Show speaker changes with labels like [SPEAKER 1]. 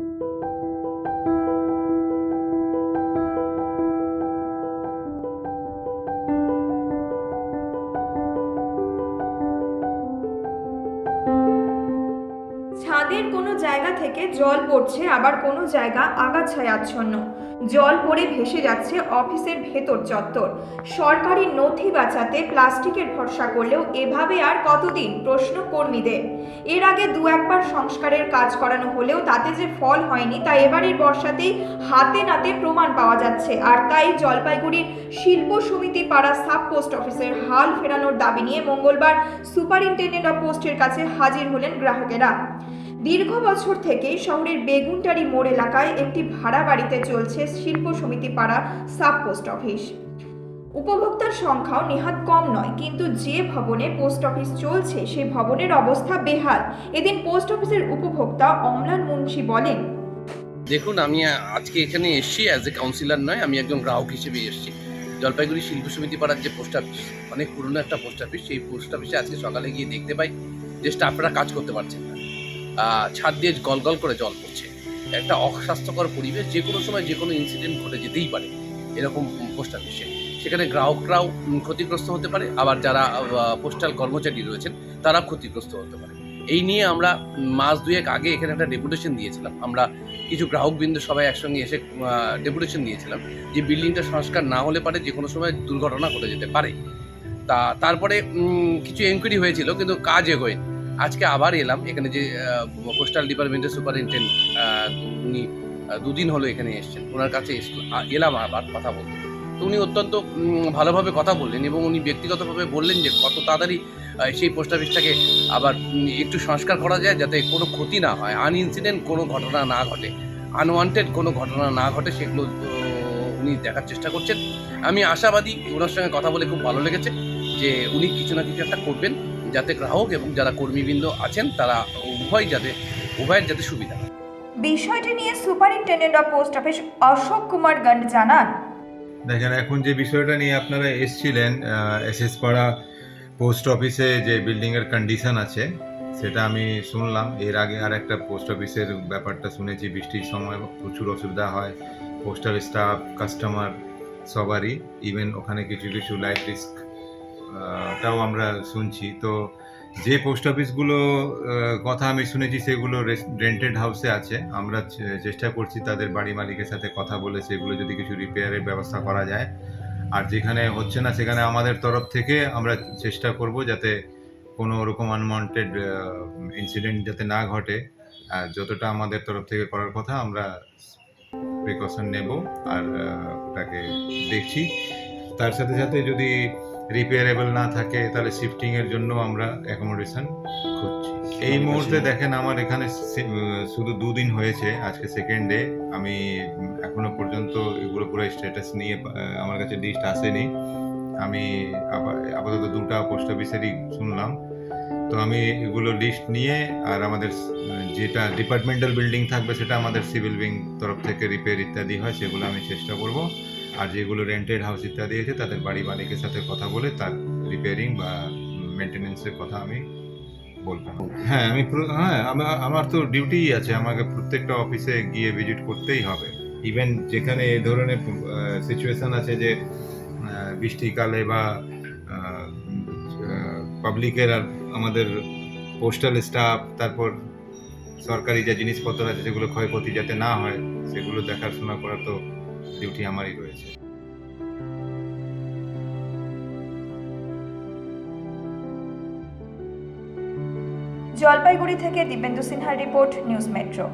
[SPEAKER 1] you জায়গা থেকে জল পড়ছে, আবার কোনো জায়গা আগাছায় আচ্ছন্ন জল পড়ে ভেসে যাচ্ছে অফিসের ভেতর চত্বর। সরকারি নথি বাঁচাতে প্লাস্টিকের ভরসা করলেও এভাবে আর কতদিন? প্রশ্ন কর্মীদের। এর আগে দু একবার সংস্কারের কাজ করানো হলেও তাতে যে ফল হয়নি, তা এবারের বর্ষাতেই হাতে নাতে প্রমাণ পাওয়া যাচ্ছে। আর তাই জলপাইগুড়ির শিল্প সমিতি পাড়া সাব পোস্ট অফিসের হাল ফেরানোর দাবি নিয়ে মঙ্গলবার সুপারিনটেন্ডেন্ট অফ পোস্টের কাছে হাজির হলেন গ্রাহকেরা। দীর্ঘ বছর থেকেই শহরের বেগুনটারি মোড় এলাকায় একটি ভাড়া বাড়িতে চলছে শিল্প সমিতি পাড়া সাব পোস্ট অফিস। উপভোক্তার সংখ্যাও নেহাত কম নয়, কিন্তু যে ভবনে পোস্ট অফিস চলছে সেই ভবনের অবস্থা বেহাল। এদিন পোস্ট অফিসের উপভোক্তা অমলান মুন্সি বলেন,
[SPEAKER 2] দেখুন, আমি আজকে এখানে এসেছি অ্যাজ এ কাউন্সিলর নয়, আমি একজন গ্রাহক হিসেবে এসেছি। জলপাইগুড়ি শিল্প সমিতি পাড়ার যে পোস্ট অফিস, অনেক পুরনো একটা পোস্ট অফিস, সেই পোস্ট অফিসে আজকে সকালে গিয়ে দেখতে পাই যে স্টাফরা কাজ করতে পারছেন ছাদ দিয়ে গলগল করে জল পড়ছে। একটা অস্বাস্থ্যকর পরিবেশ, যে কোনো সময় যে কোনো ইনসিডেন্ট ঘটে যেতেই পারে, এরকম পোস্ট অফিসে সেখানে গ্রাহকরাও ক্ষতিগ্রস্ত হতে পারে, আবার যারা পোস্টাল কর্মচারী রয়েছেন তারা ক্ষতিগ্রস্ত হতে পারে। এই নিয়ে আমরা মাস দুয়েক আগে এখানে একটা ডেপুটেশন দিয়েছিলাম। আমরা কিছু গ্রাহকবৃন্দ সবাই একসঙ্গে এসে ডেপুটেশন দিয়েছিলাম যে বিল্ডিংটা সংস্কার না হলে পারে, যে কোনো সময় দুর্ঘটনা ঘটে যেতে পারে। তা, তারপরে কিছু এনকোয়ারি হয়েছিল, কিন্তু কাজ এগোয় আজকে আবার এলাম, এখানে যে পোস্টাল ডিপার্টমেন্টের সুপারিনটেন্ডেন্ট উনি দুদিন হলো এখানে এসেছেন, ওনার কাছে এলাম আবার কথা বলতে। তো উনি অত্যন্ত ভালোভাবে কথা বললেন এবং উনি ব্যক্তিগতভাবে বললেন যে কত তাড়াতাড়ি সেই পোস্ট অফিসটাকে আবার একটু সংস্কার করা যায় যাতে কোনো ক্ষতি না হয় আনইনসিডেন্ট কোনো ঘটনা না ঘটে আনওয়ান্টেড কোনো ঘটনা না ঘটে, সেগুলো উনি দেখার চেষ্টা করছেন। আমি আশাবাদী, ওনার সঙ্গে কথা বলে খুব ভালো লেগেছে যে উনি কিছু না কিছু একটা করবেন। যাতে গ্রাহক এবং যারা কর্মীবৃন্দ আছেন তারা উভয় যাতে উভয়ের যাতে সুবিধা
[SPEAKER 1] বিষয়টি নিয়ে superintendent of post office Ashok Kumar Gond জানান।
[SPEAKER 3] দেখেন এখন যে বিষয়টা নিয়ে আপনারা এসছিলেন এসএস পাড়া পোস্ট অফিসে যে বিল্ডিংয়ের কন্ডিশন আছে সেটা আমি শুনলাম। এর আগে আর একটা পোস্ট অফিসের ব্যাপারটা শুনেছি বৃষ্টির সময় প্রচুর অসুবিধা হয় পোস্টাল স্টাফ কাস্টমার সবারই ইভেন ওখানে কিছু কিছু লাইফ রিস্ক টাও আমরা শুনছি। তো যে পোস্ট অফিসগুলো কথা আমি শুনেছি সেগুলো রেন্টেড হাউসে আছে। আমরা চেষ্টা করছি তাদের বাড়ি মালিকের সাথে কথা বলে সেগুলো যদি কিছু রিপেয়ারের ব্যবস্থা করা যায়। আর যেখানে হচ্ছে না সেখানে আমাদের তরফ থেকে আমরা চেষ্টা করব যাতে কোনো ওরকম আনওয়ান্টেড ইনসিডেন্ট যাতে না ঘটে। আর যতটা আমাদের তরফ থেকে করার কথা আমরা প্রিকশন নেব। আর ওটাকে দেখছি। তার সাথে সাথে যদি রিপেয়ারেবল না থাকে তাহলে শিফটিং এর জন্য আমরা অ্যাকোমোডেশন খুঁজছি। এই মুহূর্তে দেখেন আমার এখানে শুধু দুদিন হয়েছে আজকে সেকেন্ড ডে আমি এখনও পর্যন্ত এগুলো পুরো স্ট্যাটাস নিয়ে আমার কাছে লিস্ট আসেনি। আমি আপাতত দুটা পোস্ট অফিসেরই শুনলাম। তো আমি এগুলো লিস্ট নিয়ে আর আমাদের যেটা ডিপার্টমেন্টাল বিল্ডিং থাকবে সেটা আমাদের সিভিল উইং তরফ থেকে রিপেয়ার ইত্যাদি হয় সেগুলো আমি চেষ্টা করব। আর যেগুলো রেন্টেড হাউস ইত্যাদি আছে, তাদের বাড়ি মালিকের সাথে কথা বলে তার রিপেয়ারিং বা মেনটেনেন্সের কথা আমি বলব হ্যাঁ আমি হ্যাঁ আমা- আমার তো ডিউটি আছে, আমাকে প্রত্যেকটা অফিসে গিয়ে ভিজিট করতেই হবে। ইভেন যেখানে এই ধরনের সিচুয়েশান আছে যে বৃষ্টিকালে বা পাবলিকের আর আমাদের পোস্টাল স্টাফ তারপর সরকারি যে জিনিসপত্র আছে সেগুলো ক্ষয়ক্ষতি যাতে না হয়, সেগুলো দেখাশোনা করার তো ডিউটি আমারই রয়েছে।
[SPEAKER 1] জলপাইগুড়ি থেকে দিব্যেন্দু সিনহার রিপোর্ট নিউজ মেট্রো।